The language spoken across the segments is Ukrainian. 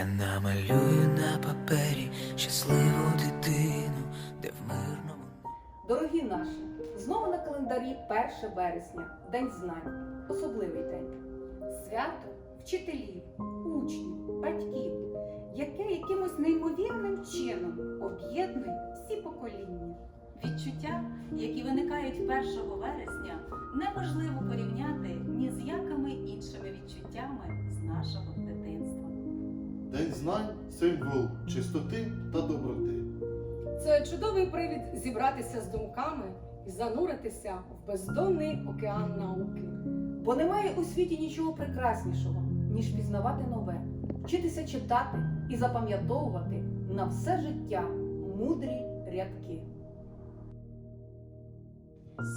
Я намалюю на папері щасливу дитину, де в мирному Дорогі наші, знову на календарі 1 вересня, День знань, особливий день. Свято вчителів, учнів, батьків, яке якимось неймовірним чином об'єднує всі покоління. Відчуття, які виникають 1 вересня, неможливо порівняти знань символ чистоти та доброти. Це чудовий привід зібратися з думками і зануритися в бездонний океан науки. Бо немає у світі нічого прекраснішого, ніж пізнавати нове, вчитися читати і запам'ятовувати на все життя мудрі рядки.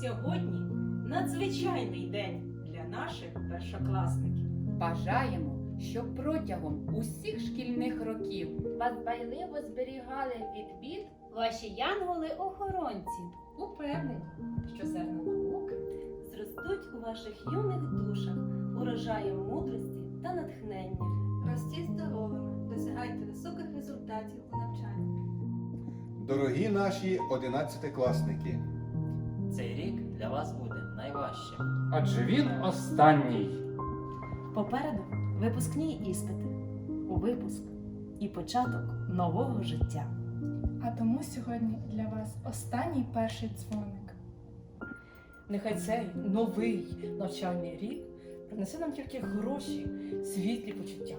Сьогодні надзвичайний день для наших першокласників. Бажаємо, щоб протягом усіх шкільних років Вас байливо зберігали від бід ваші янголи-охоронці. упевнені, що зерна науки Зростуть у ваших юних душах урожаєм мудрості та натхнення. Ростіть здоровими, досягайте високих результатів у навчанні. Дорогі наші одинадцятикласники, Цей рік для вас буде найважчим. Адже він останній. Попереду випускні іспити, у випуск і початок нового життя. А тому сьогодні для вас останній перший дзвоник. Нехай цей новий навчальний рік принесе нам тільки гроші, світлі почуття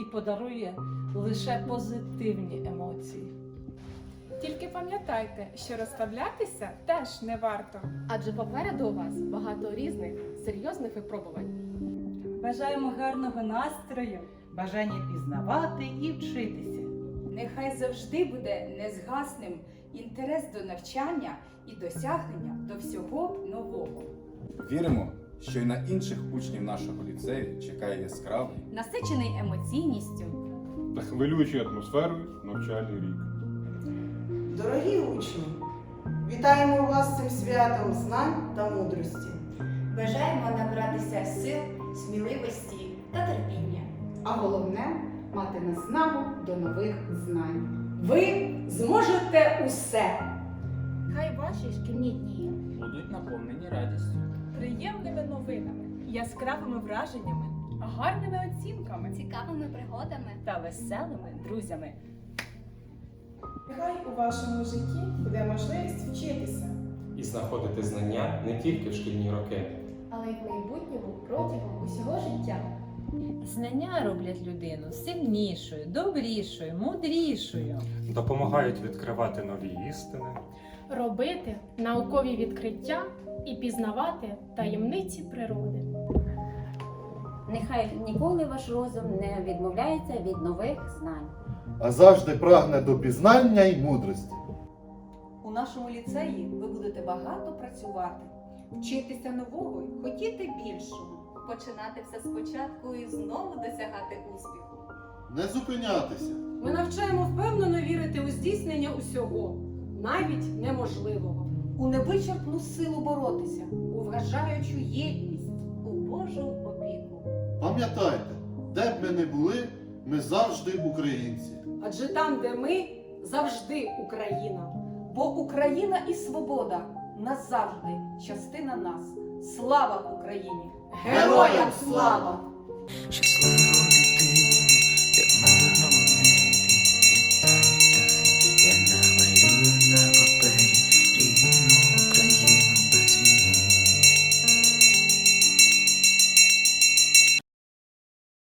і подарує лише позитивні емоції. Тільки пам'ятайте, що розставлятися теж не варто. Адже попереду у вас багато різних серйозних випробувань. Бажаємо гарного настрою. бажання пізнавати і вчитися. Нехай завжди буде незгасним інтерес до навчання і досягнення до всього нового. віримо, що й на інших учнів нашого ліцею чекає яскравий Насичений емоційністю, та хвилюючою атмосферою навчальний рік. Дорогі учні, вітаємо вас цим святом знань та мудрості. бажаємо набратися сил, сміливості та терпіння. А головне мати наснагу до нових знань. Ви зможете усе! Хай ваші шкільні дні Будуть наповнені радістю. приємними новинами, яскравими враженнями, гарними оцінками Цікавими пригодами. Та веселими друзями. Нехай у вашому житті буде можливість вчитися. І знаходити знання не тільки в шкільні роки. Протягом усього життя. Знання роблять людину сильнішою, добрішою, мудрішою. Допомагають відкривати нові істини. Робити наукові відкриття і пізнавати таємниці природи. Нехай ніколи ваш розум не відмовляється від нових знань. А завжди прагне до пізнання й мудрості. У нашому ліцеї ви будете багато працювати, вчитися нового хотіти більшого. Починати все спочатку і знову досягати успіху. Не зупинятися. Ми навчаємо впевнено вірити у здійснення усього, навіть неможливого, у невичерпну силу боротися, у вражаючу єдність. У Божу опіку. Пам'ятайте, де б ми не були, ми завжди українці. Адже там, де ми, завжди Україна. Бо Україна і свобода назавжди частина нас. Слава Україні! Героям слава!